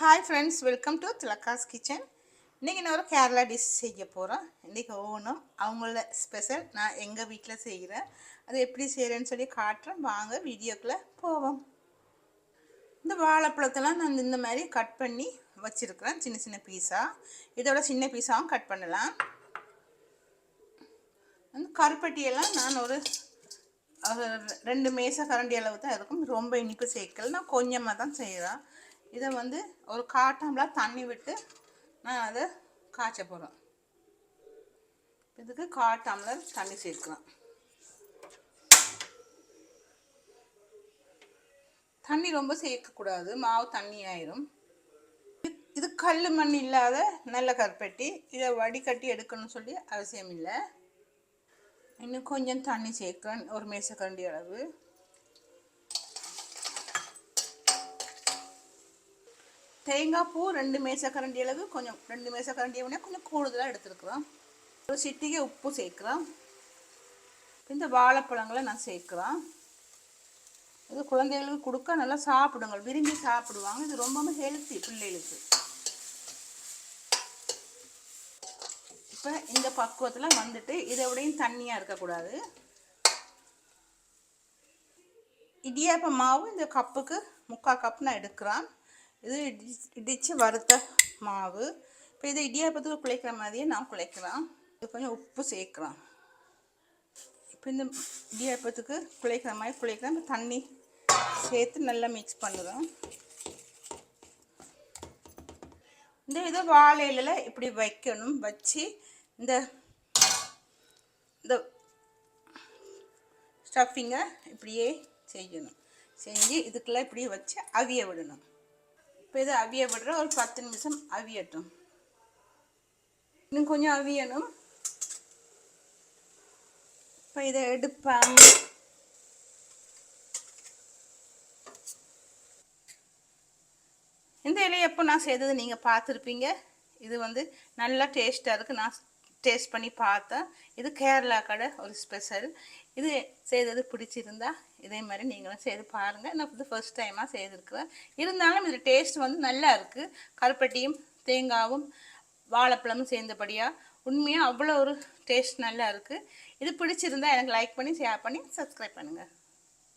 Hi friends welcome to Thilaka's kitchen இன்றைக்கி நான் ஒரு கேரளா டிஷ் செய்ய போகிறோம் இன்றைக்கி ஓணும் அவங்கள ஸ்பெஷல் நான் எங்கள் வீட்டில் செய்கிறேன் அது எப்படி செய்கிறேன்னு சொல்லி காட்டுறேன். வாங்க வீடியோக்குள்ளே போவோம். இந்த வாழைப்பழத்தெல்லாம் நான் இந்த மாதிரி கட் பண்ணி வச்சுருக்குறேன். சின்ன சின்ன பீஸாக இதோட சின்ன பீஸாகவும் கட் பண்ணலாம். அந்த கருப்பட்டியெல்லாம் நான் ஒரு ஒரு ரெண்டு மேச கரண்டி அளவு தான் இருக்கும். ரொம்ப இனிப்பு சேர்க்கல. நான் கொஞ்சமாக தான் செய்கிறேன் இதை வந்து ஒரு காட்டாமலாம் தண்ணி விட்டு நான் அதை காய்ச்ச போகிறேன் இதுக்கு காட்டாமலர் தண்ணி சேர்க்கலாம். தண்ணி ரொம்ப சேர்க்கக்கூடாது மாவு தண்ணி ஆயிரும். இது கல் மண் இல்லாத நல்ல கருப்பட்டி. இதை வடிகட்டி எடுக்கணும்னு சொல்லி அவசியம் இல்லை. இன்னும் கொஞ்சம் தண்ணி சேர்க்கிறேன் ஒரு மேசக்கரண்டி அளவு. தேங்காய் பூ ரெண்டு மேசக்கரண்டி அளவு கொஞ்சம் ரெண்டு மேசக்கரண்டி விட கொஞ்சம் கூடுதலாக எடுத்துருக்குறோம். ஒரு சிட்டிகை உப்பு சேர்க்குறோம். இந்த வாழைப்பழங்களை நான் சேர்க்குறேன் இது குழந்தைகளுக்கு கொடுக்க நல்லா சாப்பிடுங்க விரும்பி சாப்பிடுவாங்க. இது ரொம்பவும் ஹெல்த்தி பிள்ளைகளுக்கு. இப்போ இந்த பக்குவத்தில் வந்துட்டு இதை விடையும் தண்ணியாக இருக்கக்கூடாது. இடியாப்ப மாவு இந்த கப்புக்கு முக்கால் கப் நான் எடுக்கிறேன். இது இடித்து வறுத்த மாவு. இப்போ இதை இடியாப்பத்துக்கு குழைக்கிற மாதிரியே நான் குழைக்கலாம். இது கொஞ்சம் உப்பு சேர்க்கலாம். இப்போ இந்த இடியாப்பத்துக்கு குழைக்கிற மாதிரி குழைக்கலாம். இப்போ தண்ணி சேர்த்து நல்லா மிக்ஸ் பண்ணுறோம் இந்த இதை வாழையில இப்படி வைக்கணும். வச்சு இந்த இந்த ஸ்டஃபிங்கை இப்படியே செய்யணும். செஞ்சு இதுக்கெல்லாம் இப்படி வச்சு அவிய விடணும். இப்போ இதை அவிய விடுற ஒரு பத்து நிமிஷம் அவியட்டும். இன்னும் கொஞ்சம் அவியணும். இப்போ இதை எடுப்பேன். இந்த இலையை எப்போ நான் செய்தது நீங்கள் பார்த்துருப்பீங்க. இது வந்து நல்லா டேஸ்ட்டாக இருக்குது நான் டேஸ்ட் பண்ணி பார்த்தேன். இது கேரளா கடை ஒரு ஸ்பெஷல். இது செய்தது பிடிச்சிருந்தா இதே மாதிரி நீங்களும் செய்து பாருங்கள் நான் இது ஃபர்ஸ்ட் டைமாக செய்திருக்கிறேன். இருந்தாலும் இதில் டேஸ்ட் வந்து நல்லா இருக்குது கருப்பட்டியும் தேங்காவும் வாழைப்பழமும் சேர்ந்தபடியாக உண்மையாக அவ்வளோ ஒரு டேஸ்ட் நல்லா இருக்குது இது பிடிச்சிருந்தா எனக்கு லைக் பண்ணி ஷேர் பண்ணி சப்ஸ்கிரைப் பண்ணுங்கள்